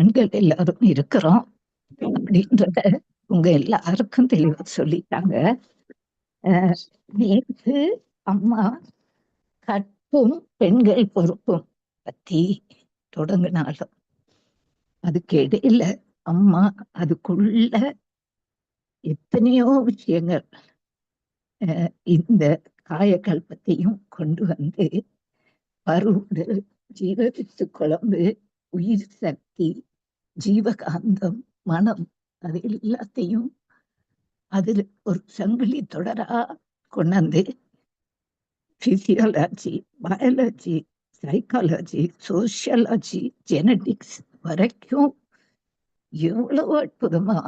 ஆண்கள் எல்லாரும் இருக்கிறோம் அப்படின்றத உங்க எல்லாருக்கும் தெளிவா சொல்லிட்டாங்க. அஹ், அம்மா கற்பும் பெண்கள் பொறுப்பும் பத்தி தொடங்கினாலும் அதுக்கு இடையில அம்மா அதுக்குள்ள எத்தனையோ விஷயங்கள் அஹ், இந்த காயக்கல்பத்தையும் கொண்டு வந்து பருடு ஜீவத்து குழம்பு உயிர் சக்தி ஜீவகாந்தம் மனம் அது எல்லாத்தையும் அதில் ஒரு சங்கிலி தொடரா கொண்டாந்து physiology biology psychology sociology genetics வரைக்கும் எவ்வளவு அற்புதமா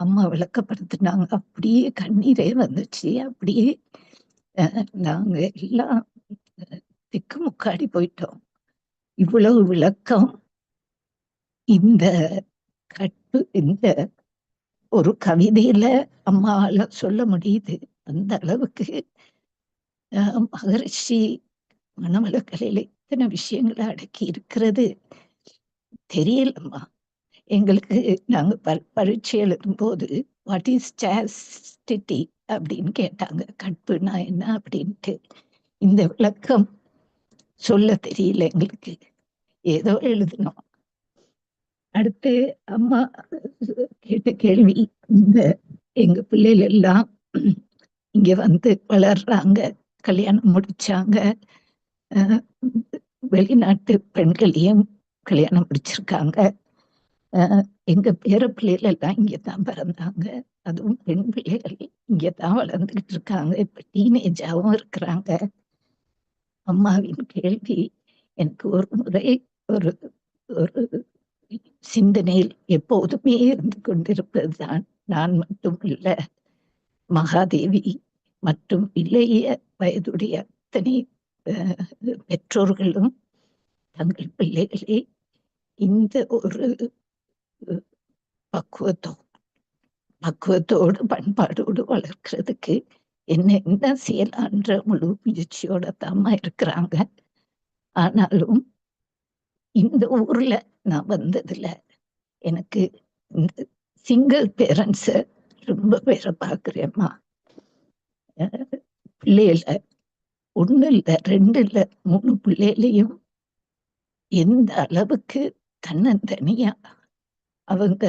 அம்மா விளக்கப்படுத்தினாங்க. அப்படியே கண்ணீரே வந்துச்சு. அப்படியே அஹ், நாங்க எல்லாம் திக்கு முக்காடி போயிட்டோம். இவ்வளவு விளக்கம் இந்த கட்டு இந்த ஒரு கவிதையில அம்மாவால சொல்ல முடியுது. அந்த அளவுக்கு மகரிஷி மனவளக்கலையில இத்தனை விஷயங்களை அடக்கி இருக்கிறது. தெரியலம்மா. எங்களுக்கு நாங்க ப- பரீட்சை எழுதும்போது வாட் இஸ் சாஸ்டிட்டி அப்படின்னு கேட்டாங்க. கட்புனா என்ன? அப்படின்ட்டு. இந்த விளக்கம் சொல்ல தெரியல எங்களுக்கு. ஏதோ எழுதணும் அடுத்து அம்மா கேட்ட கேள்வி இந்த எங்க பிள்ளைகள் எல்லாம் இங்க வந்து வளர்றாங்க கல்யாணம் முடிச்சாங்க. அஹ் வெளிநாட்டு பெண்களையும் கல்யாணம் முடிச்சிருக்காங்க. அஹ் எங்க பேர பிள்ளைகள் எல்லாம் இங்கதான் பிறந்தாங்க. அதுவும் பெண் பிள்ளைகள் இங்கதான் வளர்ந்துகிட்டு இருக்காங்க. இப்ப டீனேஜாவும் இருக்கிறாங்க. அம்மாவின் கேள்வி எனக்கு ஒரு முறை ஒரு ஒரு சிந்தனையில் எப்போதுமே இருந்து கொண்டிருப்பதுதான். நான் மட்டும் இல்ல மகாதேவி மற்றும் இளைய வயதுடைய அத்தனை பெற்றோர்களும் தங்கள் பிள்ளைகளை. இந்த ஒரு பக்குவத்தோ பக்குவத்தோடு பண்பாடோடு வளர்க்கறதுக்கு என்ன என்ன செய்யலான்ற முழு முயற்சியோட தாமா இருக்கிறாங்க. ஆனாலும் இந்த ஊர்ல நான் வந்ததுல எனக்கு இந்த சிங்கிள் பேரண்ட்ஸ ரொம்ப பேரை பார்க்கிறேம்மா. அஹ் பிள்ளைகள ஒண்ணு இல்ல ரெண்டு இல்ல மூணு பிள்ளைகளையும் எந்த அளவுக்கு தன்னந்தனியா அவங்க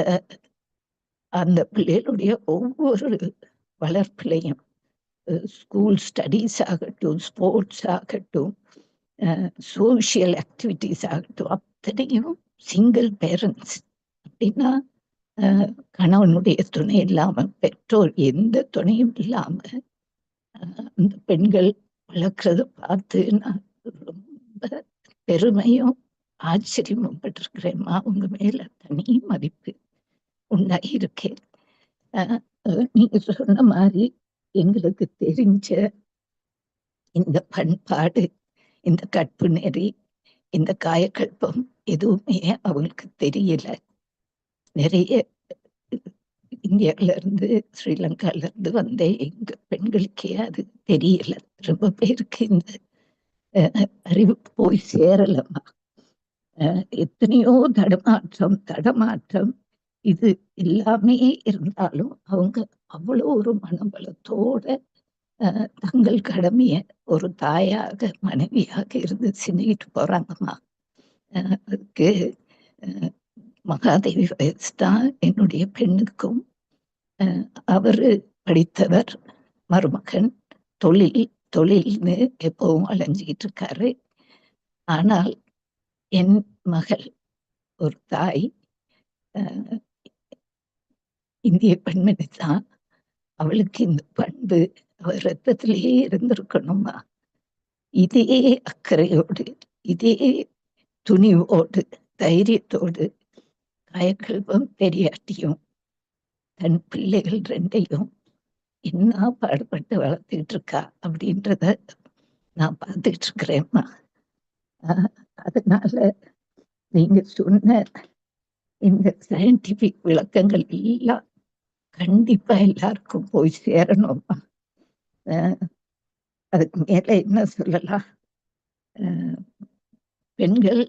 அந்த பிள்ளைகளுடைய ஒவ்வொரு வளர்ப்புலையும் ஸ்கூல் ஸ்டடீஸ் ஆகட்டும் ஸ்போர்ட்ஸ் ஆகட்டும் சோஷியல் ஆக்டிவிட்டீஸ் ஆகட்டும் அத்தனையும் சிங்கிள் பேரண்ட்ஸ் அப்படின்னா கணவனுடைய துணை இல்லாம பெற்றோர் எந்த துணையும் இல்லாம அந்த பெண்கள் வளர்க்கறத பார்த்து நான் ரொம்ப பெருமையும் ஆச்சரியமும் பட்டிருக்கிறேம்மா உங்க மேல தனி மதிப்பு உண்டாகி இருக்கேன் நீங்க சொன்ன மாதிரி எங்களுக்கு தெரிஞ்ச இந்த பண்பாடு இந்த கற்பு நெறி இந்த காயக்கல்பம் எதுவுமே அவங்களுக்கு தெரியல. நிறைய இந்தியால இருந்து ஸ்ரீலங்கால இருந்து வந்த எங்க பெண்களுக்கே அது தெரியல. ரொம்ப பேருக்கு இந்த அஹ், அறிவு போய் சேரலம்மா. எத்தனையோ தடமாற்றம் தடமாற்றம் இது எல்லாமே இருந்தாலும் அவங்க அவ்வளோ ஒரு மனபலத்தோட தங்கள் கடமைய ஒரு தாயாக மனைவியாக இருந்து செஞ்சுக்கிட்டு போறாங்கம்மா. அஹ், அதுக்கு மகாதேவி வயசு தான் என்னுடைய பெண்ணுக்கும் அஹ், அவரு படித்தவர் மருமகன் தொழில் தொழில்னு எப்பவும் அலைஞ்சிக்கிட்டு இருக்காரு. ஆனால் என் மகள் ஒரு தாய் இந்திய பெண்மணி தான். அவளுக்கு இந்த பண்பு அவர் ரத்தத்திலேயே இருந்திருக்கணுமா? இதே அக்கறையோடு இதே துணிவோடு தைரியத்தோடு காயக்கல்பம் பெரியாட்டியும் தன் பிள்ளைகள் ரெண்டையும் என்ன பாடுபட்டு வளர்த்துக்கிட்டு இருக்கா அப்படின்றத நான் பார்த்துக்கிட்டு இருக்கிறேம்மா ஆஹ் அதனால நீங்க சொன்ன இந்த சயின்டிபிக் விளக்கங்கள் எல்லாம் கண்டிப்பா எல்லாருக்கும் போய் சேரணும்மா. அதுக்கு மேல என்ன சொல்லலாம்? ஆஹ் பெண்கள்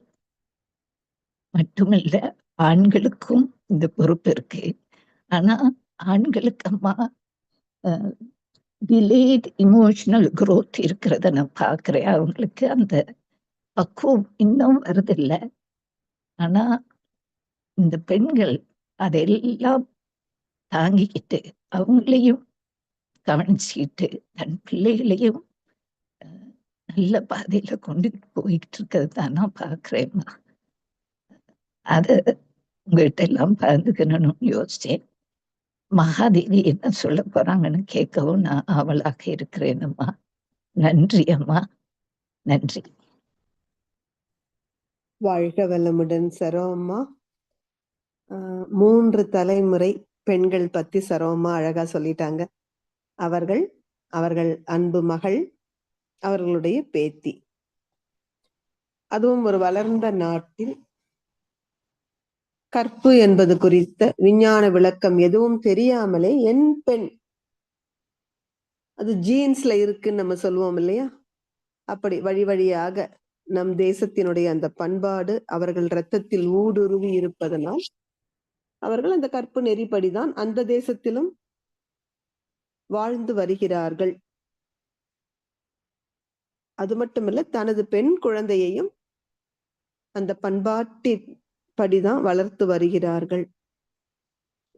மட்டுமல்ல ஆண்களுக்கும் இந்த பொறுப்பு இருக்கு. ஆனா ஆண்களுக்கு அம்மா டிலேட் இமோஷனல் குரோத் இருக்கிறத நான் பார்க்குறேன். அவங்களுக்கு அந்த பக்குவம் இன்னும் வருதில்லை. ஆனா இந்த பெண்கள் அதையெல்லாம் தாங்கிக்கிட்டு அவங்களையும் கவனிச்சுக்கிட்டு தன் பிள்ளைகளையும் நல்ல பாதையில கொண்டு போயிட்டு இருக்கிறது தான் நான் அத அது உங்கள்கிட்ட எல்லாம் பகிர்ந்துக்கணும்னு யோசிச்சேன். மகாதேவி என்ன சொல்ல போறாங்கன்னு கேட்கவும் நான் ஆவலாக இருக்கிறேன்ம்மா. நன்றி அம்மா. நன்றி. வாழ்க வளமுடன் சரோம்மா ஆஹ் மூன்று தலைமுறை பெண்கள் பத்தி சரோம்மா அழகா சொல்லிட்டாங்க. அவர்கள் அவர்கள் அன்பு மகள் அவர்களுடைய பேத்தி. அதுவும் ஒரு வளர்ந்த நாட்டில் கற்பு என்பது குறித்த விஞ்ஞான விளக்கம் எதுவும் தெரியாமலே என் பெண் அது ஜீன்ஸ்ல இருக்குன்னு நம்ம சொல்லுவோம் இல்லையா? அப்படி வழி வழியாக நம் தேசத்தினுடைய அந்த பண்பாடு அவர்கள் இரத்தத்தில் ஊடுருவி இருப்பதனால் அவர்கள் அந்த கற்பு நெறிப்படிதான் அந்த தேசத்திலும் வாழ்ந்து வருகிறார்கள். அது மட்டுமல்ல தனது பெண் குழந்தையையும் அந்த பண்பாட்டின்படிதான் வளர்த்து வருகிறார்கள்.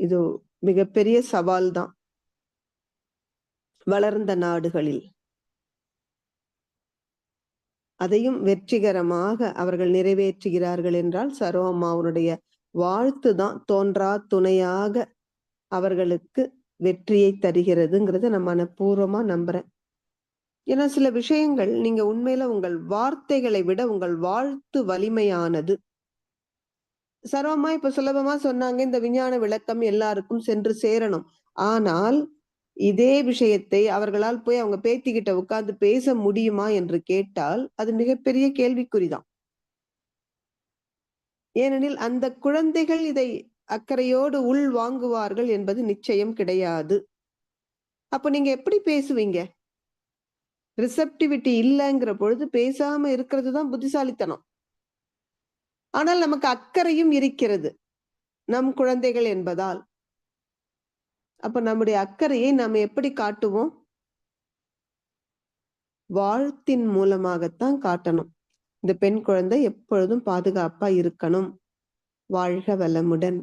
இது மிகப்பெரிய சவால் தான் வளர்ந்த நாடுகளில். அதையும் வெற்றிகரமாக அவர்கள் நிறைவேற்றுகிறார்கள் என்றால் சரோமாவுடைய வாழ்த்து தான் தோன்றா துணையாக அவர்களுக்கு வெற்றியை தருகிறதுங்கிறத நான் மனப்பூர்வமா நம்புறேன். ஏன்னா சில விஷயங்கள் நீங்க உண்மையில உங்கள் வார்த்தைகளை விட உங்கள் வாழ்த்து வலிமையானது. சர்வமா இப்ப சுலபமா சொன்னாங்க இந்த விஞ்ஞான விளக்கம் எல்லாருக்கும் சென்று சேரணும். ஆனால் இதே விஷயத்தை அவர்களால் போய் அவங்க பேத்திக்கிட்ட உட்கார்ந்து பேச முடியுமா என்று கேட்டால் அது மிகப்பெரிய கேள்விக்குறிதான். ஏனெனில் அந்த குழந்தைகள் இதை அக்கறையோடு உள் வாங்குவார்கள் என்பது நிச்சயம் கிடையாது. அப்ப நீங்க எப்படி பேசுவீங்க? ரிசப்டிவிட்டி இல்லைங்கிற பொழுது பேசாம இருக்கிறது தான் புத்திசாலித்தனம். ஆனால் நமக்கு அக்கறையும் இருக்கிறது. நம் குழந்தைகள் என்பதால். அப்ப நம்முடைய அக்கறையை நாம் எப்படி காட்டுவோம்? வாழ்த்தின் மூலமாகத்தான் காட்டணும். இந்த பெண் குழந்தை எப்பொழுதும் பாதுகாப்பா இருக்கணும். வாழ்க வளமுடன்.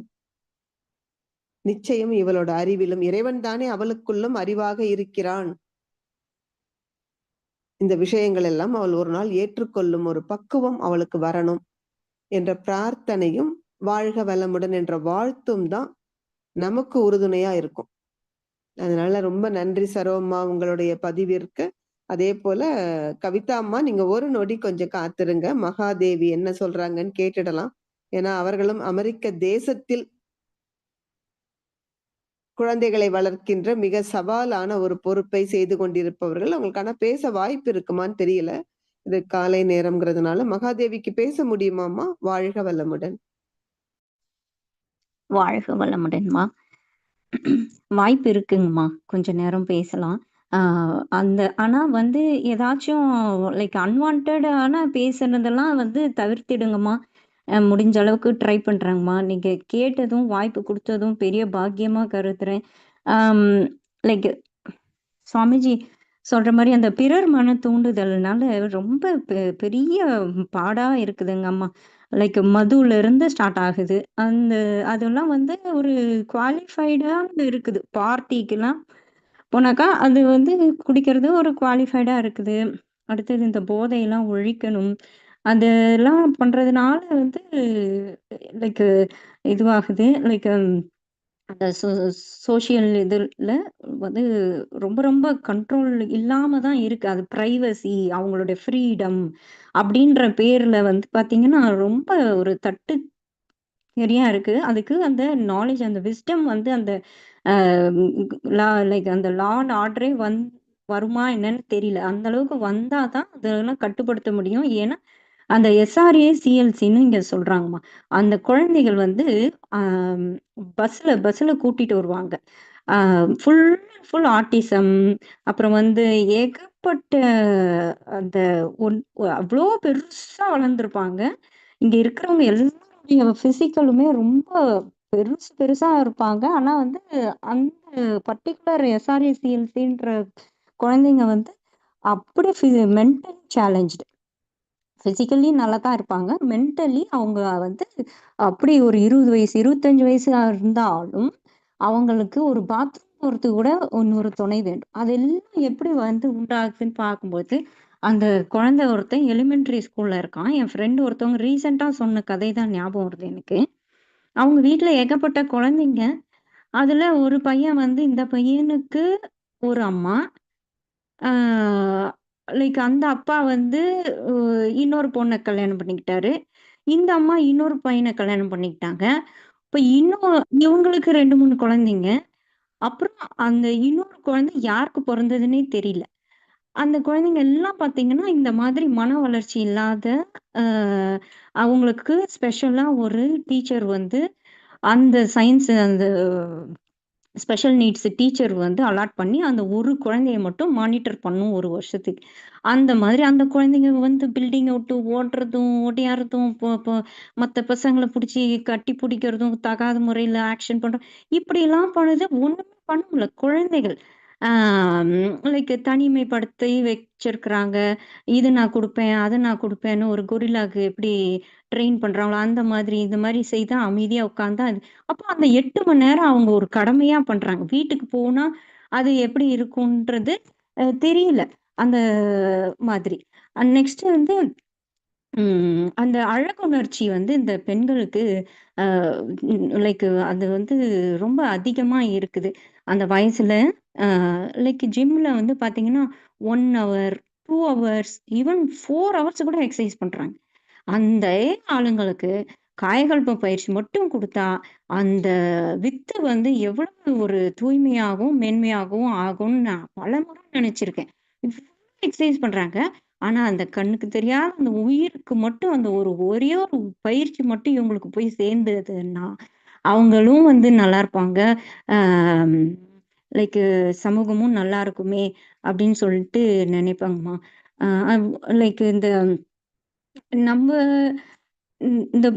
நிச்சயம் இவளோட அறிவிலும் இறைவன் தானே அவளுக்குள்ளும் அறிவாக இருக்கிறான். இந்த விஷயங்கள் எல்லாம் அவள் ஒரு நாள் ஏற்றுக்கொள்ளும் ஒரு பக்குவம் அவளுக்கு வரணும் என்ற பிரார்த்தனையும் வாழ்க வளமுடன் என்ற வாழ்த்தும் தான் நமக்கு உறுதுணையா இருக்கும். அதனால ரொம்ப நன்றி சரோம்மா உங்களுடைய பதிவிற்கு. அதே போல கவிதா அம்மா நீங்க ஒரு நொடி கொஞ்சம் காத்திருங்க. மகாதேவி என்ன சொல்றாங்கன்னு கேட்டுடலாம். ஏன்னா அவர்களும் அமெரிக்க தேசத்தில் குழந்தைகளை வளர்க்கின்ற மிக சவாலான ஒரு பொறுப்பை செய்து கொண்டிருப்பவர்கள் அவங்களுக்கான பேச வாய்ப்பு இருக்குமான்னு தெரியல. இது காலை நேரம்ங்கிறதுனால மகாதேவிக்கு பேச முடியுமாமா வாழ்க வளமுடன். வாழ்க வளமுடன்மா. வாய்ப்பு இருக்குங்கம்மா. கொஞ்ச நேரம் பேசலாம். ஆஹ் அந்த ஆனா வந்து ஏதாச்சும் லைக் அன்வான்டான பேசுறதெல்லாம் வந்து தவிர்த்திடுங்கம்மா. முடிஞ்ச அளவுக்கு ட்ரை பண்றாங்கம்மா. நீங்க கேட்டதும் வாய்ப்பு கொடுத்ததும் பெரிய பாக்கியமா கருதுறேன். லைக் சுவாமிஜி சொல்ற மாதிரி அந்த பிறர் மன தூண்டுதல்னால ரொம்ப பெ- பெரிய பாடா இருக்குதுங்க அம்மா லைக் மதுல இருந்து ஸ்டார்ட் ஆகுது. அந்த அதெல்லாம் வந்து ஒரு குவாலிஃபைடா இருக்குது. பார்ட்டிக்கெல்லாம் போனாக்கா அது வந்து குடிக்கிறது ஒரு குவாலிஃபைடா இருக்குது. அடுத்தது இந்த போதையெல்லாம் ஒழிக்கணும். அதெல்லாம் பண்றதுனால வந்து லைக் இதுவாகுது. லைக் அந்த சோஷியல் இதில் வந்து ரொம்ப ரொம்ப கண்ட்ரோல் இல்லாம தான் இருக்கு. அது ப்ரைவசி அவங்களுடைய ஃப்ரீடம் அப்படின்ற பேர்ல வந்து பாத்தீங்கன்னா ரொம்ப ஒரு தட்டு நிறையா இருக்கு. அதுக்கு அந்த நாலேஜ் அந்த விஸ்டம் வந்து அந்த லா லைக் அந்த லா அண்ட் ஆர்டரே வந் வருமா என்னன்னு தெரியல. அந்த அளவுக்கு வந்தாதான் அதெல்லாம் கட்டுப்படுத்த முடியும். ஏன்னா அந்த எஸ்ஆர்ஏ சிஎல்சின்னு இங்க சொல்றாங்கம்மா. அந்த குழந்தைகள் வந்து பஸ்ல பஸ்ல கூட்டிட்டு வருவாங்க. ஃபுல் ஃபுல் ஆர்டிசம் அப்புறம் வந்து ஏகப்பட்ட அந்த ஒன் அவ்வளோ பெருசா வளர்ந்துருப்பாங்க. இங்க இருக்கிறவங்க எல்லாருடைய பிசிக்கலுமே ரொம்ப பெருசு பெருசா இருப்பாங்க. ஆனா வந்து அந்த பர்ட்டிகுலர் எஸ்ஆர்ஏசிஎல்சின்ற குழந்தைங்க வந்து அப்படி ஃபி மென்டலி சேலஞ்சு பிசிக்கலி நல்லா தான் இருப்பாங்க. மென்டலி அவங்க வந்து அப்படி ஒரு 20 வயசு, இருபத்தஞ்சு வயசாக இருந்தாலும், அவங்களுக்கு ஒரு பாத்ரூம் போகிறது கூட இன்னொரு துணை வேண்டும். அதெல்லாம் எப்படி வந்து உண்டாகுதுன்னு பார்க்கும்போது, அந்த குழந்தை ஒருத்தன் எலிமெண்டரி ஸ்கூல்ல இருக்கான். என் ஃப்ரெண்டு ஒருத்தவங்க ரீசெண்டாக சொன்ன கதை தான் ஞாபகம் வருது எனக்கு. அவங்க வீட்டில் ஏகப்பட்ட குழந்தைங்க. அதுல ஒரு பையன் வந்து இந்த பையனுக்கு ஒரு அம்மா. லைக் அந்த அப்பா வந்து இன்னொரு பொண்ணை கல்யாணம் பண்ணிக்கிட்டாரு. இந்த அம்மா இன்னொரு பையன கல்யாணம் பண்ணிக்கிட்டாங்க. இப்ப இன்னும் இவங்களுக்கு 2, 3 குழந்தைங்க. அப்புறம் அந்த இன்னொரு குழந்தை யாருக்கு பொறந்ததுன்னே தெரியல. அந்த குழந்தைங்க எல்லாம் பார்த்தீங்கன்னா, இந்த மாதிரி மன வளர்ச்சி இல்லாத அ அவங்களுக்கு ஸ்பெஷலா ஒரு டீச்சர் வந்து அந்த சயின்ஸ் அந்த ஸ்பெஷல் நீட்ஸ் டீச்சர் வந்து அலாட் பண்ணி, அந்த ஒரு குழந்தைய மட்டும் மானிட்டர் பண்ணும் ஒரு வருஷத்துக்கு. அந்த மாதிரி அந்த குழந்தைங்க வந்து பில்டிங்கை விட்டு ஓடுறதும், ஓடியாடுறதும், இப்போ பொ மத்த பசங்கள கட்டி பிடிக்கிறதும், தகாத முறையில ஆக்ஷன் பண்றதும், இப்படிலாம் பண்ணுது. ஒண்ணுமே பண்ண முடியல. குழந்தைகள். ஆ லைக் தனிமைப்படுத்தி வச்சிருக்கிறாங்க. இது நான் குடுப்பேன், அது நான் குடுப்பேன்னு ஒரு கொரில்லாக்கு எப்படி ட்ரெயின் பண்றாங்களோ, அந்த மாதிரி இந்த மாதிரி செய்தா அமைதியா உட்கார்ந்தா அது அப்போ அந்த 8 மணி நேரம் அவங்க ஒரு கடமையா பண்றாங்க. வீட்டுக்கு போனா அது எப்படி இருக்கும்ன்றது அ தெரியல. அந்த மாதிரி. அண்ட் நெக்ஸ்ட் வந்து ம் அந்த அழகுணர்ச்சி வந்து இந்த பெண்களுக்கு அ லைக் அது வந்து ரொம்ப அதிகமா இருக்குது. அந்த வயசுல அ லைக் ஜிம்ல வந்து பார்த்தீங்கன்னா, 1 ஹவர், 2 ஹவர்ஸ், ஈவன் 4 ஹவர்ஸ் கூட எக்சர்சைஸ் பண்றாங்க. அந்த ஆளுங்களுக்கு காயகல்ப பயிற்சி மட்டும் குடுத்தா, அந்த வித்து வந்து எவ்வளவு ஒரு தூய்மையாகவும், மென்மையாகவும் ஆகும்னு நான் பலமுறை நினைச்சிருக்கேன். இவ்ளோ எக்சர்சைஸ் பண்றாங்க. ஆனா அந்த கண்ணுக்கு தெரியாத அந்த உயிருக்கு மட்டும் அந்த ஒரு ஒரே ஒரு பயிற்சி மட்டும் இவங்களுக்கு போய் சேர்ந்ததுன்னா, அவங்களும் வந்து நல்லா இருப்பாங்க. லைக் சமூகமும் நல்லா இருக்குமே அப்படின்னு சொல்லிட்டு நினைப்பாங்கம்மா லைக் இந்த நம்ம இந்த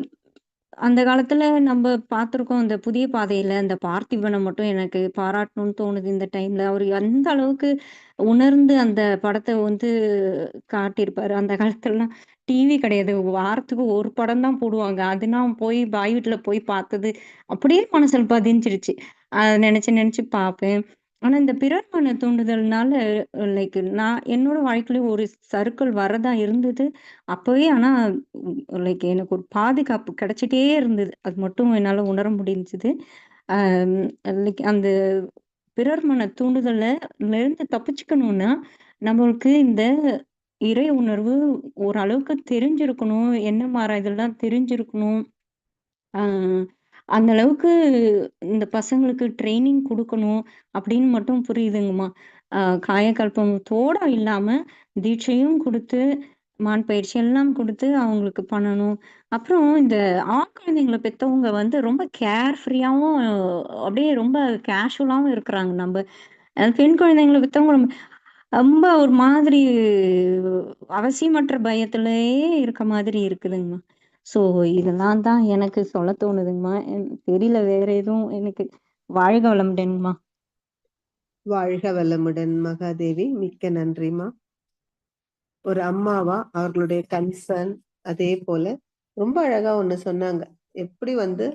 அந்த காலத்துல நம்ம பார்த்துருக்கோம். அந்த புதிய பாதையில அந்த பார்த்திபன மட்டும் எனக்கு பாராட்டணும்னு தோணுது இந்த டைம்ல. அவரு எந்த அளவுக்கு உணர்ந்து அந்த படத்த வந்து காட்டியிருப்பாரு. அந்த காலத்துலலாம் டிவி கிடையாது. வாரத்துக்கு ஒரு படம் தான் போடுவாங்க. அது நான் போய் பாய் வீட்ல போய் பார்த்தது, அப்படியே மனசுல பதிஞ்சிருச்சு. அத நினைச்சு நினைச்சு பார்ப்பேன். ஆனா இந்த பிறர் மன தூண்டுதல்னால லைக் நான் என்னோட வாழ்க்கையில ஒரு சறுக்கல் வரதா இருந்தது. அப்பவே ஆனா லைக் எனக்கு ஒரு பாதுகாப்பு கிடைச்சிட்டே இருந்தது. அது மட்டும் என்னால உணர முடிஞ்சுது. அ லைக் அந்த பிறர் மன தூண்டுதல்ல இருந்து தப்பிச்சுக்கணும்னா, நம்மளுக்கு இந்த இறை உணர்வு ஓரளவுக்கு தெரிஞ்சிருக்கணும். என்ன மாற இதெல்லாம் தெரிஞ்சிருக்கணும். ஆ அந்த அளவுக்கு இந்த பசங்களுக்கு ட்ரைனிங் குடுக்கணும் அப்படின்னு மட்டும் புரியுதுங்கம்மா. அ காயகல்பத்தோட இல்லாம தீட்சையும் குடுத்து, மான் பயிற்சி எல்லாம் குடுத்து அவங்களுக்கு பண்ணணும். அப்புறம் இந்த ஆண் குழந்தைங்கள பெத்தவங்க வந்து ரொம்ப கேர் ஃப்ரீயாவும் அப்படியே ரொம்ப கேஷுவலாவும் இருக்கிறாங்க. நம்ப அ பெண் குழந்தைங்கள பெத்தவங்க ரொம்ப ரொம்ப ஒரு மாதிரி அவசியமற்ற பயத்திலேயே இருக்க மாதிரி இருக்குதுங்கம்மா. ஸோ இதெல்லாம் தான் எனக்கு சொல்ல தோணுதுங்கம்மா. தெரியல வேற எதுவும் எனக்கு. வாழ்க வளமுடன்ம்மா. வாழ்க வளமுடன் மகாதேவி. மிக்க நன்றிம்மா. ஒரு அம்மாவா அவர்களுடைய கன்சர்ன் அதே போல ரொம்ப அழகா ஒண்ணு சொன்னாங்க. எப்படி வந்து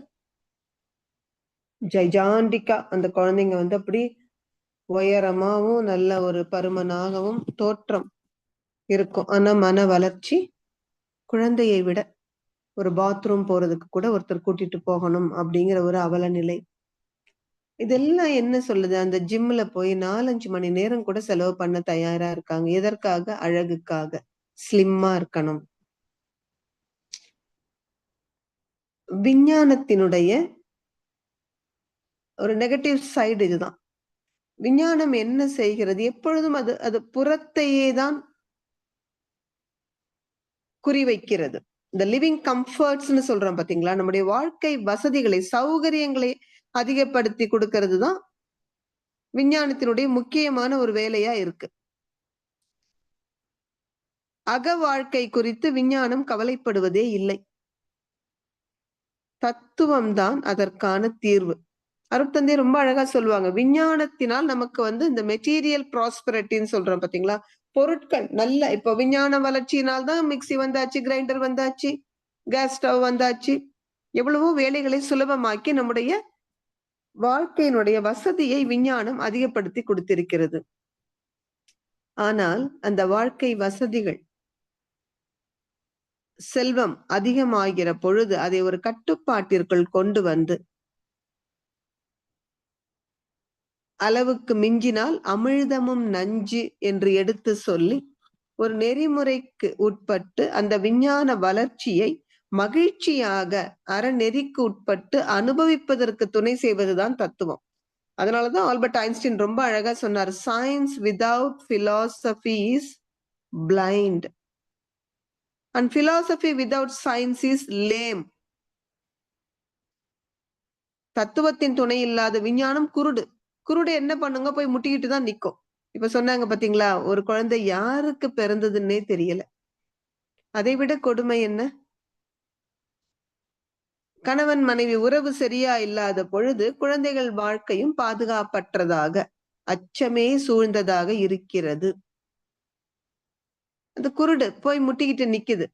ஜைஜாண்டிக்கா அந்த குழந்தைங்க வந்து அப்படி உயரமாவும், நல்ல ஒரு பருமனாகவும் தோற்றம் இருக்கும். ஆனா மன வளர்ச்சி குழந்தையை விட ஒரு பாத்ரூம் போறதுக்கு கூட ஒருத்தர் கூட்டிட்டு போகணும் அப்படிங்கிற ஒரு அவல நிலை. இதெல்லாம் என்ன சொல்லுது? அந்த ஜிம்ல போய் 4, 5 மணி நேரம் கூட செலவு பண்ண தயாரா இருக்காங்க. எதற்காக? அழகுக்காக. ஸ்லிம்மா இருக்கணும். விஞ்ஞானத்தினுடைய ஒரு நெகட்டிவ் சைடு இதுதான். விஞ்ஞானம் என்ன செய்கிறது? எப்பொழுதும் அது அது புறத்தையே தான் குறிவைக்கிறது. இந்த லிவிங் கம்ஃபர்ட்ஸ்னு சொல்றோம் பாத்தீங்களா நம்முடைய வாழ்க்கை வசதிகளை, சௌகரியங்களை அதிகப்படுத்தி கொடுக்கறது தான் விஞ்ஞானத்தினுடைய முக்கியமான ஒரு வேலையா இருக்கு. அக வாழ்க்கை குறித்து விஞ்ஞானம் கவலைப்படுவதே இல்லை. தத்துவம் தான் அதற்கான தீர்வு அருட்தந்தை ரொம்ப அழகா சொல்லுவாங்க விஞ்ஞானத்தினால் நமக்கு வந்து இந்த மெட்டீரியல் ப்ராஸ்பரட்டின்னு சொல்றோம் பாத்தீங்களா பொருட்கள் நல்ல இப்ப விஞ்ஞான வளர்ச்சியினால் தான் மிக்ஸி வந்தாச்சு கிரைண்டர் வந்தாச்சு கேஸ் ஸ்டவ் வந்தாச்சு. எவ்வளவோ வேலைகளை சுலபமாக்கி நம்முடைய வாழ்க்கையினுடைய வசதியை விஞ்ஞானம் அதிகப்படுத்தி கொடுத்திருக்கிறது. ஆனால் அந்த வாழ்க்கை வசதிகள் செல்வம் அதிகமாகிற பொழுது அதை ஒரு கட்டுப்பாட்டிற்குள் கொண்டு வந்து அளவுக்கு மிஞ்சினால் அமிழ்தமும் நஞ்சு என்று எடுத்து சொல்லி ஒரு நெறிமுறைக்கு உட்பட்டு அந்த விஞ்ஞான வளர்ச்சியை மகிழ்ச்சியாக அறநெறிக்கு உட்பட்டு அனுபவிப்பதற்கு துணை செய்வதுதான் தத்துவம். அதனாலதான் ஆல்பர்ட் ஐன்ஸ்டீன் ரொம்ப அழகா சொன்னார் science without philosophy is blind and philosophy without science is lame தத்துவத்தின் துணை இல்லாத விஞ்ஞானம் குருடு. குருடு என்ன பண்ணுங்க போய் முட்டிக்கிட்டு தான் நிக்கும். இப்ப சொன்னாங்க பாத்தீங்களா ஒரு குழந்தை யாருக்கு பிறந்ததுன்னே தெரியல. அதை விட கொடுமை என்ன? கணவன் மனைவி உறவு சரியா இல்லாத பொழுது குழந்தைகள் வாழ்க்கையும் பாதுகாப்பற்றதாக அச்சமே சூழ்ந்ததாக இருக்கிறது. அந்த குருடு போய் முட்டிக்கிட்டு நிக்குது.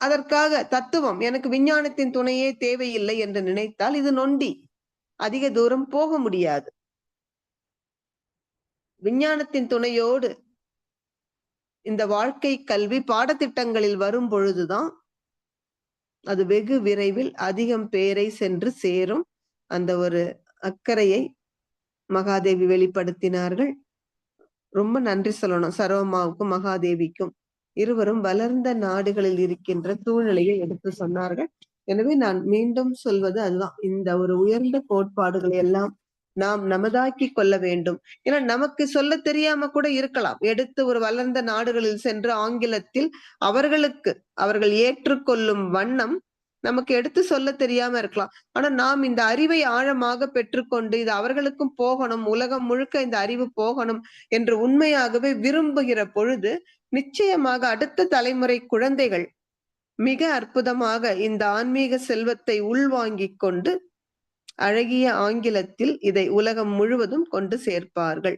அதற்காக தத்துவம் எனக்கு விஞ்ஞானத்தின் துணையே தேவையில்லை என்று நினைத்தால் இது நொண்டி. அதிக தூரம் போக முடியாது. விஞ்ஞானத்தின் துணையோடு இந்த வாழ்க்கை கல்வி பாடத்திட்டங்களில் வரும் பொழுதுதான் அது வெகு விரைவில் அதிகம் பேரை சென்று சேரும். அந்த ஒரு அக்கறையை மகாதேவி வெளிப்படுத்தினார்கள். ரொம்ப நன்றி சொல்லணும். சரோமாவுக்கும் மகாதேவிக்கும். இருவரும் வளர்ந்த நாடுகளில் இருக்கின்ற சூழ்நிலையை எடுத்து சொன்னார்கள். எனவே நான் மீண்டும் சொல்வது அதுதான். இந்த ஒரு உயர்ந்த கோட்பாடுகளை எல்லாம் நாம் நமதாக்கி கொள்ள வேண்டும். ஏன்னா நமக்கு சொல்ல தெரியாம கூட இருக்கலாம். எடுத்து ஒரு வளர்ந்த நாடுகளில் சென்று ஆங்கிலத்தில் அவர்களுக்கு அவர்கள் ஏற்றுக்கொள்ளும் வண்ணம் நமக்கு எடுத்து சொல்ல தெரியாம இருக்கலாம். ஆனா நாம் இந்த அறிவை ஆழமாக பெற்றுக்கொண்டு இது அவர்களுக்கும் போகணும் உலகம் முழுக்க இந்த அறிவு போகணும் என்று உண்மையாகவே விரும்புகிற பொழுது நிச்சயமாக அடுத்த தலைமுறை குழந்தைகள் மிக அற்புதமாக இந்த ஆன்மீக செல்வத்தை உள்வாங்கிக் கொண்டு அழகிய ஆங்கிலத்தில் இதை உலகம் முழுவதும் கொண்டு சேர்ப்பார்கள்.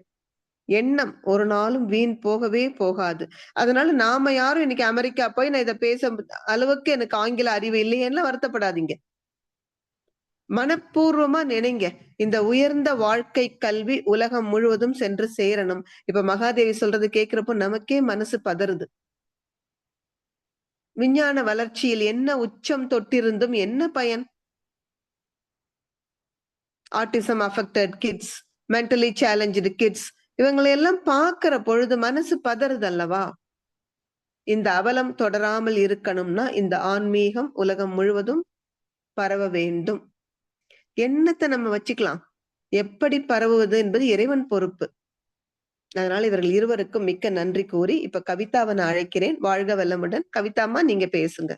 எண்ணம் ஒரு நாளும் வீண் போகவே போகாது. அதனால நாம யாரும் இன்னைக்கு அமெரிக்கா போய் நான் இதை பேச அளவுக்கு எனக்கு ஆங்கில அறிவு இல்லையெல்லாம் வருத்தப்படாதீங்க. மனப்பூர்வமா நினைங்க. இந்த உயர்ந்த வாழ்க்கை கல்வி உலகம் முழுவதும் சென்று சேரணும். இப்ப மகாதேவி சொல்றது கேக்குறப்போ நமக்கே மனசு பதறுது. விஞ்ஞான வளர்ச்சியில் என்ன உச்சம் தொட்டிருந்தும் என்ன பயன்? Autism affected kids mentally challenged kids இவங்களை எல்லாம் பார்க்கிற பொழுது மனசு பதறுது அல்லவா இந்த அவலம் தொடராமல் இருக்கணும்னா இந்த ஆன்மீகம் உலகம் முழுவதும் பரவ வேண்டும். என்னத்தை நம்ம வச்சுக்கலாம்? எப்படி பரவுவது என்பது இறைவன் பொறுப்பு. அதனால இவர்கள் இருவருக்கும் மிக்க நன்றி கூறி இப்ப கவிதாவை நான் அழைக்கிறேன். வாழ்க வல்லமுடன் கவிதாம்மா நீங்க பேசுங்க.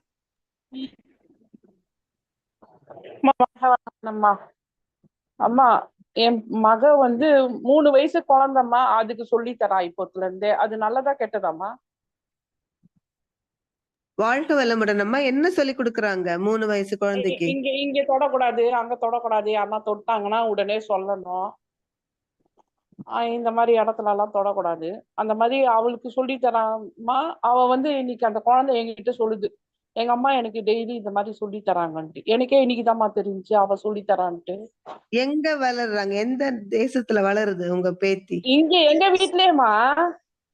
அம்மா என் மக வந்து மூணு வயசு குழந்தைம்மா. அதுக்கு சொல்லி தரா இப்போத்துல இருந்தே அது நல்லதா கெட்டதாம்மா? வாழ்க வல்லமுடன் அம்மா. என்ன சொல்லி கொடுக்குறாங்க மூணு வயசு குழந்தைக்கு? இங்க இங்க தொடக்கூடாது. அங்க தொடக்கூடாது. யாருன்னா தொட்டாங்கன்னா உடனே சொல்லணும். இந்த மாதிரி இடத்துல எல்லாம் தொடக்கூடாது. அந்த மாதிரி அவளுக்கு சொல்லி தராமா அவ வந்து இன்னைக்கு அந்த குழந்தை எங்ககிட்ட சொல்லுது. எங்க அம்மா எனக்கு டெய்லி இந்த மாதிரி சொல்லி தராங்கன்ட்டு. எனக்கே இன்னைக்குதாம்மா தெரிஞ்சுச்சு அவ சொல்லி தரான்ட்டு. எங்க வளர்றாங்க? எந்த தேசத்துல வளருது உங்க பேத்தி? இங்க எங்க வீட்லயேம்மா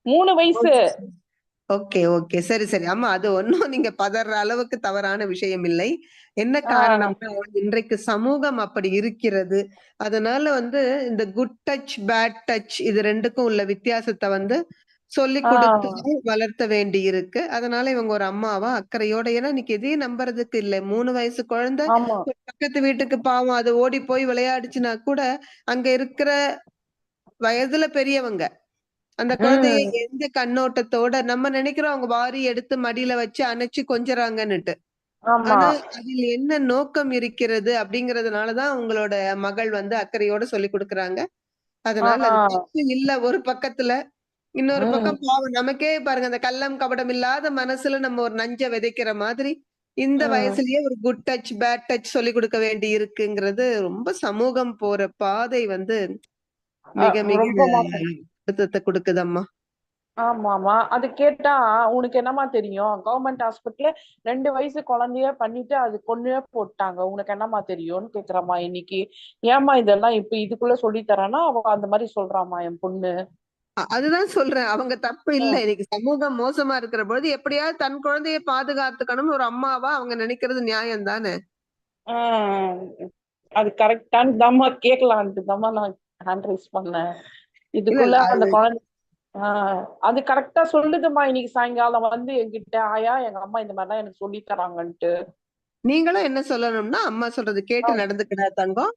மூணு வயசு. Okay okay. சரி சரி. ஆமா அது ஒண்ணும் நீங்க பதற அளவுக்கு தவறான விஷயம் இல்லை. என்ன காரணம்னா இன்றைக்கு சமூகம் அப்படி இருக்கிறது. அதனால வந்து இந்த குட் டச் பேட் டச் இது ரெண்டுக்கும் உள்ள வித்தியாசத்தை வந்து சொல்லி கொடுத்து வளர்த்த வேண்டி இருக்கு. அதனால இவங்க ஒரு அம்மாவா அக்கறையோட ஏன்னா இன்னைக்கு எதையும் நம்புறதுக்கு இல்ல. மூணு வயசு குழந்தை ஆமா. பக்கத்து வீட்டுக்கு பாவம் அது ஓடி போய் விளையாடுச்சுன்னா கூட அங்க இருக்கிற வயதுல பெரியவங்க அந்த குழந்தைய எந்த கண்ணோட்டத்தோட நம்ம நினைக்கிறோம் அவங்க வாரி எடுத்து மடியில வச்சு அணைச்சு கொஞ்சறாங்கன்னுட்டு. ஆனா அதில் என்ன நோக்கம் இருக்கிறது அப்படிங்கறதுனாலதான் உங்களோட மகள் வந்து அக்கறையோட சொல்லி கொடுக்கறாங்க. அதனால இல்ல. ஒரு பக்கத்துல இன்னொரு. பக்கம் பாவம். நமக்கே பாருங்க அந்த கள்ளம் கபடம் இல்லாத மனசுல நம்ம ஒரு நஞ்ச விதைக்கிற மாதிரி இந்த. வயசுலயே ஒரு குட் டச் பேட் டச் சொல்லி கொடுக்க வேண்டி இருக்குங்கிறது ரொம்ப சமூகம் போற பாதை வந்து மிக மிக. அழுத்தத்தை கொடுக்குதம்மா ஆமாமா. அது கேட்டா, "உனக்கு என்னம்மா தெரியும்? கவர்மெண்ட் ஹாஸ்பிட்டல்ல 2 வயசு குழந்தைய பண்ணிட்டு அது கொன்னே போட்டாங்க. உனக்கு என்னம்மா தெரியும்னு?" கேட்கிறேம்மா இன்னைக்கு. ஏம்மா இதெல்லாம் இப்ப இதுக்குள்ள சொல்லி தரான்னா, அவ அந்த மாரி சொல்றாம்மா என் பொண்ணு. அதுதான் சொல்றேன் அவங்க தப்பு இல்ல. இன்னைக்கு சமூகம் மோசமா இருக்கிற பொழுது எப்படியாவது தன் குழந்தைய பாதுகாத்துக்கணும் ஒரு அம்மாவா அவங்க நினைக்கிறது நியாயம் தானே. அது கரெக்டான்னு தாம்மா கேட்கலான்ட்டு தாம்மா நான் ஹேண்ட் ரைஸ் பண்ணேன். இதுக்குள்ள அந்த அது குழந்தை ஆ. அது கரெக்ட்டா சொல்லுதும்மா இன்னைக்கு சாயங்காலம் வந்து என்கிட்ட, "ஆயா எங்க அம்மா இந்த மாரிலாம் எனக்கு சொல்லி தராங்கன்ட்டு." நீங்களும் என்ன சொல்லணும்னா அம்மா சொல்றது. கேட்டு நடந்துக்கிட தங்கம்.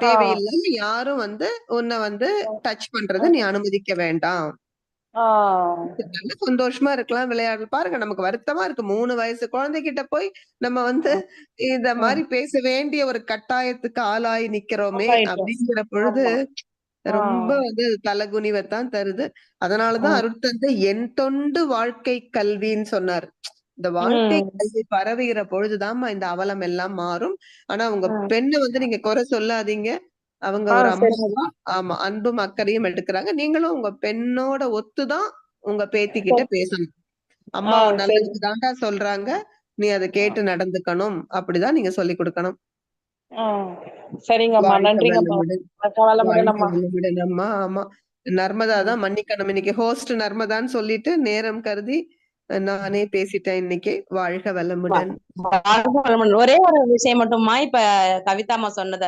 தேவையில்லாம யாரும் வந்து உன்னை வந்து. டச் பண்றத நீ அனுமதிக்க வேண்டாம். நல்ல சந்தோஷமா இருக்கலாம் விளையாடு பாருங்க நமக்கு வருத்தமா இருக்கு மூணு வயசு குழந்தைகிட்ட போய் நம்ம வந்து இந்த. மாதிரி பேச வேண்டிய ஒரு கட்டாயத்துக்கு ஆளாகி நிக்கிறோமே. அப்படிங்கிற பொழுது. ரொம்ப வந்து தலகுனிவைத்தான் தருது அதனாலதான். அருட்தந்தை என் தொண்டு வாழ்க்கை கல்வின்னு சொன்னார் இந்த வாழ்க்கை. கல்வி பரவுகிற பொழுதுதாம்மா இந்த அவலம் எல்லாம் மாறும் ஆனா உங்க. பெண்ணை வந்து நீங்க குறை சொல்லாதீங்க அவங்க ஒரு. அம்மாவா ஆமா அன்பும் அக்கறையும் எடுக்கிறாங்க நீங்களும் உங்க பெண்ணோட ஒத்துதான் உங்க பேத்தி கிட்ட பேசணும் அம்மா. நல்லதுக்கு தாண்டா சொல்றாங்க நீ அதை கேட்டு நடந்துக்கணும் அப்படிதான் நீங்க சொல்லி கொடுக்கணும். சரிங்கம்மா. நன்றிங்கம்மா. ஆமா நர்மதா. தான் மன்னிக்கணும். இன்னைக்கு ஹோஸ்ட் நர்மதான்னு சொல்லிட்டு நேரம் கருதி நானே பேசிட்டேன் இன்னைக்கு. வாழ்க வளமுடன். ஒரே ஒரு விஷயம் மட்டும்மா இப்ப கவிதாம்மா சொன்னத.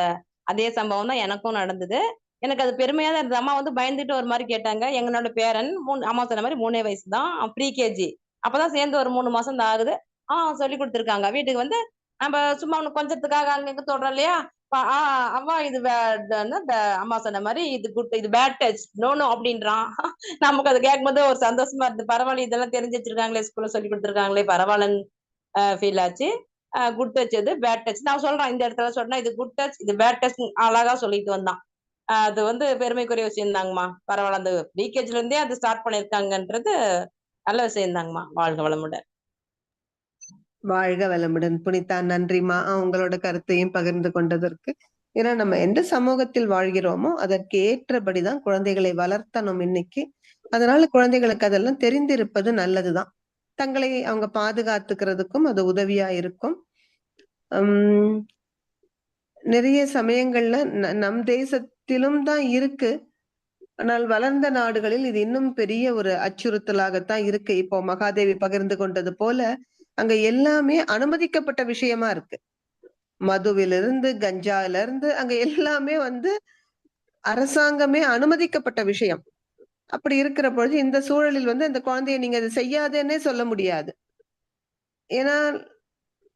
அதே சம்பவம் தான் எனக்கும் நடந்தது. எனக்கு அது பெருமையா தான் இருந்தது. அம்மா வந்து பயந்துட்டு ஒரு மாதிரி கேட்டாங்க. எங்களோட பேரன் மூணு அம்மா சொன்ன மாதிரி மூணே வயசு தான் ப்ரீ கேஜி அப்பதான் சேர்ந்து ஒரு மூணு மாசம் தான் ஆகுது. ஆ சொல்லி கொடுத்துருக்காங்க. வீட்டுக்கு வந்து நம்ம சும்மா ஒண்ணு கொஞ்சத்துக்காக அங்க இங்க இல்லையா? ப- ஆ இது அம்மா சொன்ன மாதிரி இது குட் இது பேட் டச் நோ நோ அப்படின்றான். நமக்கு அது கேட்கும்போது ஒரு சந்தோஷமா இருந்து பரவாயில்ல இதெல்லாம் தெரிஞ்சு வச்சிருக்காங்களே ஸ்கூல்ல சொல்லி கொடுத்துருக்காங்களே பரவாயில்லன்னு ஃபீல் ஆச்சு. குட் டச் இது பேட் டச் நான் சொல்றேன் இந்த இடத்துல சொன்னா இது குட் டச் இது பேட் டச் அழகா சொல்லிட்டு வந்தான். அது வந்து பெருமைக்குரிய விஷயம் தாங்கம்மா. பரவாயில்ல அந்த பிகேஜ்ல இருந்தே அது ஸ்டார்ட் பண்ணிருக்காங்கன்றது நல்ல விஷயம் தாங்கம்மா வாழ்க வளமுடன். வாழ்க வளமுடன். புனிதா நன்றிமா உங்களோட கருத்தையும் பகிர்ந்து கொண்டதற்கு. ஏன்னா நம்ம எந்த சமூகத்தில் வாழ்கிறோமோ அதற்கு ஏற்றபடிதான் குழந்தைகளை வளர்த்தணும் இன்னைக்கு. அதனால குழந்தைகளுக்கு அதெல்லாம் தெரிந்திருப்பது நல்லதுதான். தங்களை அவங்க பாதுகாத்துக்கிறதுக்கும் அது உதவியா இருக்கும். உம் நிறைய சமயங்கள்ல ந- நம் தேசத்திலும் தான் இருக்கு. ஆனால் வளர்ந்த நாடுகளில் இது இன்னும் பெரிய ஒரு அச்சுறுத்தலாகத்தான் இருக்கு. இப்போ மகாதேவி பகிர்ந்து கொண்டது போல அங்க எல்லாமே அனுமதிக்கப்பட்ட விஷயமா இருக்கு. மதுவிலிருந்து கஞ்சால இருந்து அங்க எல்லாமே வந்து அரசாங்கமே அனுமதிக்கப்பட்ட விஷயம். அப்படி இருக்கிற பொழுது இந்த சூழலில் வந்து அந்த குழந்தைய நீங்க அதை செய்யாதேன்னே சொல்ல முடியாது. ஏன்னா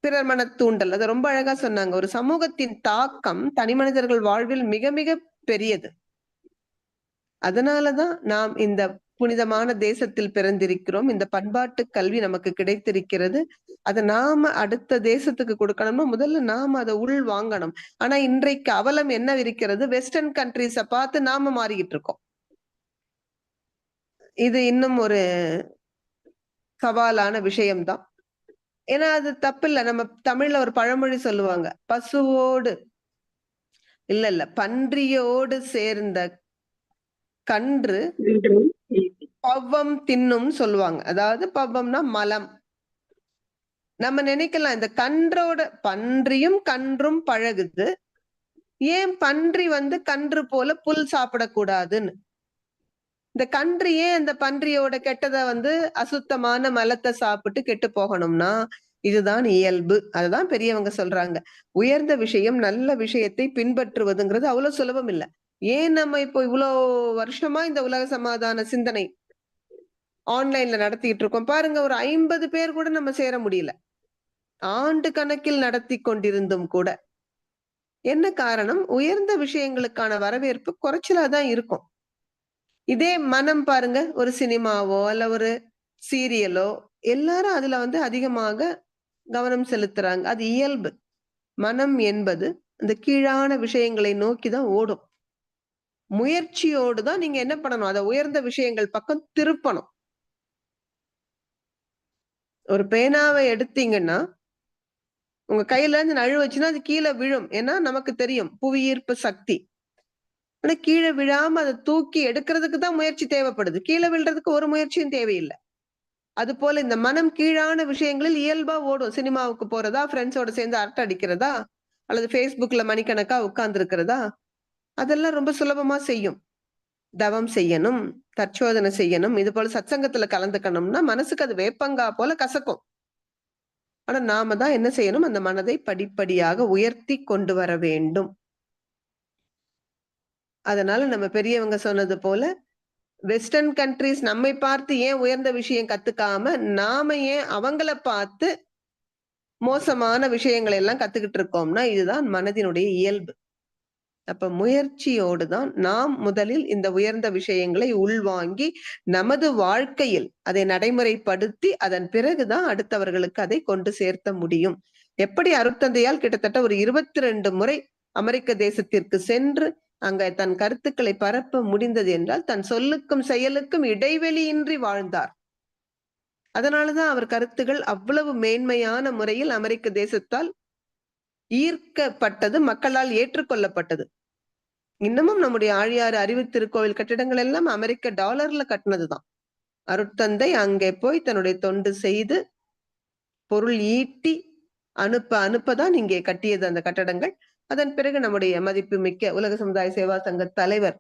பிறர் மன தூண்டல் அதை ரொம்ப அழகா சொன்னாங்க. ஒரு சமூகத்தின் தாக்கம் தனி மனிதர்கள் வாழ்வில் மிக மிக பெரியது. அதனாலதான் நாம் இந்த புனிதமான தேசத்தில் பிறந்திருக்கிறோம். இந்த பண்பாட்டு கல்வி நமக்கு கிடைத்திருக்கிறது. அதை நாம அடுத்த தேசத்துக்கு கொடுக்கணும்னா முதல்ல நாம அதை உள் வாங்கணும். ஆனா இன்றைக்கு அவலம் என்ன இருக்கிறது வெஸ்டர்ன் கண்ட்ரிஸ பார்த்து நாம மாறிக்கிட்டு இருக்கோம். இது இன்னும் ஒரு சவாலான விஷயம்தான். ஏன்னா அது தப்பில்ல. நம்ம தமிழ்ல ஒரு பழமொழி சொல்லுவாங்க. பசுவோடு இல்ல இல்ல பன்றியோடு சேர்ந்த கன்று பவ்வம் தின்னும் சொல்லுவாங்க. அதாவது பவ்வம்னா மலம். நம்ம நினைக்கலாம் இந்த கன்றோட பன்றியும் கன்றும் பழகுது. ஏன் பன்றி வந்து கன்று போல புல் சாப்பிடக்கூடாதுன்னு? இந்த கன்று ஏன் அந்த பன்றியோட கெட்டதை வந்து அசுத்தமான மலத்தை சாப்பிட்டு கெட்டு போகணும்னா இதுதான் இயல்பு. அதுதான் பெரியவங்க சொல்றாங்க. உயர்ந்த விஷயம் நல்ல விஷயத்தை பின்பற்றுவதுங்கிறது அவ்வளவு சுலபம் இல்லை. ஏன் நம்ம இப்போ இவ்வளோ வருஷமா இந்த உலக சமாதான சிந்தனை ஆன்லைன்ல நடத்திட்டு இருக்கோம்? பாருங்க ஒரு ஐம்பது பேர் கூட நம்ம சேர முடியல. ஆண்டு கணக்கில் நடத்தி கொண்டிருந்தும் கூட. என்ன காரணம்? உயர்ந்த விஷயங்களுக்கான வரவேற்பு குறைச்சலா தான் இருக்கும். இதே மனம் பாருங்க ஒரு சினிமாவோ அல்ல ஒரு சீரியலோ எல்லாரும் அதுல வந்து அதிகமாக கவனம் செலுத்துறாங்க. அது இயல்பு. மனம் என்பது அந்த கீழான விஷயங்களை நோக்கி தான் ஓடும். முயற்சியோடு தான் நீங்க என்ன பண்ணணும்? அதை உயர்ந்த விஷயங்கள் பக்கம் திருப்பணும். ஒரு பேனாவை எடுத்தீங்கன்னா உங்க கையில இருந்து நழுவு வச்சுன்னா அது கீழே விழும். ஏன்னா நமக்கு தெரியும் புவியீர்ப்பு சக்தி. ஆனா கீழே விழாம அதை தூக்கி எடுக்கிறதுக்கு தான் முயற்சி தேவைப்படுது. கீழே விழுறதுக்கு ஒரு முயற்சியும் தேவையில்லை. அது போல இந்த மனம் கீழான விஷயங்களில் இயல்பா ஓடும். சினிமாவுக்கு போறதா ஃப்ரெண்ட்ஸோட சேர்ந்து அரட்டை அடிக்கிறதா அல்லது ஃபேஸ்புக்ல மணிக்கணக்கா உட்கார்ந்து இருக்கிறதா அதெல்லாம் ரொம்ப சுலபமா செய்யும். தவம் செய்யணும் தற்சோதனை செய்யணும் இது போல சத்சங்கத்துல கலந்துக்கணும்னா மனசுக்கு அது வேப்பங்கா போல கசக்கும். ஆனா நாம தான் என்ன செய்யணும்? அந்த மனதை படிப்படியாக உயர்த்தி கொண்டு வர வேண்டும். அதனால நம்ம பெரியவங்க சொன்னது போல வெஸ்டர்ன் கண்ட்ரிஸ் நம்மை பார்த்து ஏன் உயர்ந்த விஷயம் கத்துக்காம நாம ஏன் அவங்கள பார்த்து மோசமான விஷயங்களை எல்லாம் கத்துக்கிட்டு இருக்கோம்னா இதுதான் மனதினுடைய இயல்பு. அப்ப முயற்சியோடு தான் நாம் முதலில் இந்த உயர்ந்த விஷயங்களை உள்வாங்கி நமது வாழ்க்கையில் அதை நடைமுறைப்படுத்தி அதன் பிறகுதான் அடுத்தவர்களுக்கு அதை கொண்டு சேர்த்த முடியும். எப்படி அருட்தந்தையால் கிட்டத்தட்ட ஒரு இருபத்தி ரெண்டு முறை அமெரிக்க தேசத்திற்கு சென்று அங்க தன் கருத்துக்களை பரப்ப முடிந்தது என்றால் தன் சொல்லுக்கும் செயலுக்கும் இடைவெளியின்றி வாழ்ந்தார். அதனாலதான் அவர் கருத்துகள் அவ்வளவு மேன்மையான முறையில் அமெரிக்க தேசத்தால் ஈர்க்கப்பட்டது மக்களால் ஏற்றுக்கொள்ளப்பட்டது. இன்னமும் நம்முடைய ஆழியார் அறிவு திருக்கோவில் கட்டிடங்கள் எல்லாம் அமெரிக்க டாலர்ல கட்டினதுதான். அருட்தந்தை அங்கே போய் தன்னுடைய தொண்டு செய்து பொருள் ஈட்டி அனுப்ப அனுப்பதான் இங்கே கட்டியது அந்த கட்டடங்கள். அதன் பிறகு நம்முடைய மதிப்பு மிக்க உலக சமுதாய சேவா சங்க தலைவர்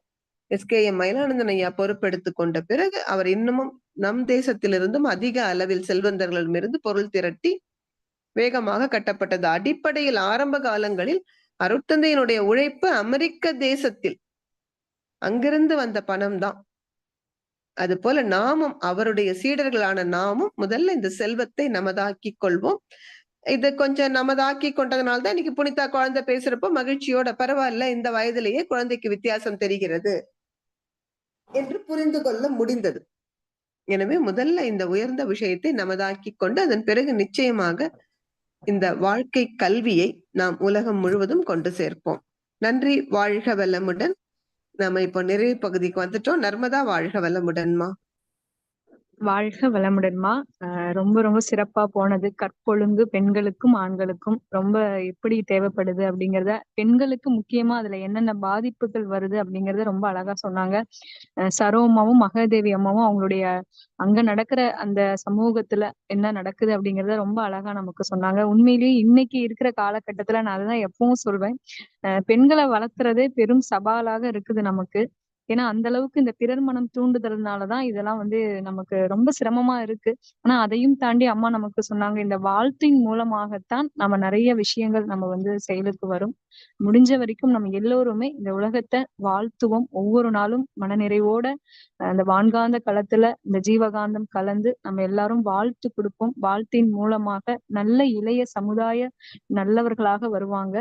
எஸ். கே. எம். மயிலானந்தன் ஐயா பொறுப்பெடுத்து கொண்ட பிறகு அவர் இன்னமும் நம் தேசத்திலிருந்தும் அதிக அளவில் செல்வந்தர்களிடமிருந்து பொருள் திரட்டி வேகமாக கட்டப்பட்டது. அடிப்படையில் ஆரம்ப காலங்களில் அருட்தந்தையினுடைய உழைப்பு அமெரிக்க தேசத்தில் அங்கிருந்து வந்த பணம் தான் அது போல நாமும் அவருடைய சீடர்களான நாமும் முதல்ல இந்த செல்வத்தை நமதாக்கி கொள்வோம். இது கொஞ்சம் நமதாக்கி கொண்டதுனால தான் இன்னைக்கு புனிதா குழந்தை பேசுறப்போ மகிழ்ச்சியோட பரவாயில்ல இந்த வயதிலேயே குழந்தைக்கு வித்தியாசம் தெரிகிறது என்று புரிந்து கொள்ள முடிந்தது. எனவே முதல்ல இந்த உயர்ந்த விஷயத்தை நமதாக்கி கொண்டு அதன் பிறகு நிச்சயமாக இந்த வாழ்க்கை கல்வியை நாம் உலகம் முழுவதும் கொண்டு சேர்ப்போம். நன்றி வாழ்க வளமுடன். நாம இப்போ நிறைவு பகுதிக்கு வந்துட்டோம். நர்மதா வாழ்க வளமுடன்மா. வாழ்க வளமுடன்மா. ரொம்ப ரொம்ப சிறப்பா போனது. கற்பொழுங்கு பெண்களுக்கும் ஆண்களுக்கும் ரொம்ப எப்படி தேவைப்படுது அப்படிங்கறத பெண்களுக்கு முக்கியமா அதுல என்னென்ன பாதிப்புகள் வருது அப்படிங்கறத ரொம்ப அழகா சொன்னாங்க. சரோ அம்மாவும் மகாதேவி அம்மாவும் அவங்களுடைய அங்க நடக்கிற அந்த சமூகத்துல என்ன நடக்குது அப்படிங்கறத ரொம்ப அழகா நமக்கு சொன்னாங்க. உண்மையிலேயே இன்னைக்கு இருக்கிற காலகட்டத்துல நான் அதுதான் எப்பவும் சொல்வேன். பெண்களை வளர்த்துறதே பெரும் சவாலாக இருக்குது நமக்கு. ஏன்னா அந்த அளவுக்கு இந்த பிறர் மனம் தூண்டுதல்னாலதான் இதெல்லாம் வந்து நமக்கு ரொம்ப சிரமமா இருக்கு. ஆனா அதையும் தாண்டி அம்மா நமக்கு சொன்னாங்க இந்த வாழ்த்தின் மூலமாகத்தான் நம்ம நிறைய விஷயங்கள் நம்ம வந்து செயலுக்கு வரும். முடிஞ்ச வரைக்கும் நம்ம எல்லோருமே இந்த உலகத்தை வாழ்த்துவோம். ஒவ்வொரு நாளும் மனநிறைவோட அந்த வான்காந்த களத்துல இந்த ஜீவகாந்தம் கலந்து நம்ம எல்லாரும் வாழ்த்து கொடுப்போம். வாழ்த்தின் மூலமாக நல்ல இளைய சமுதாய நல்லவர்களாக வருவாங்க.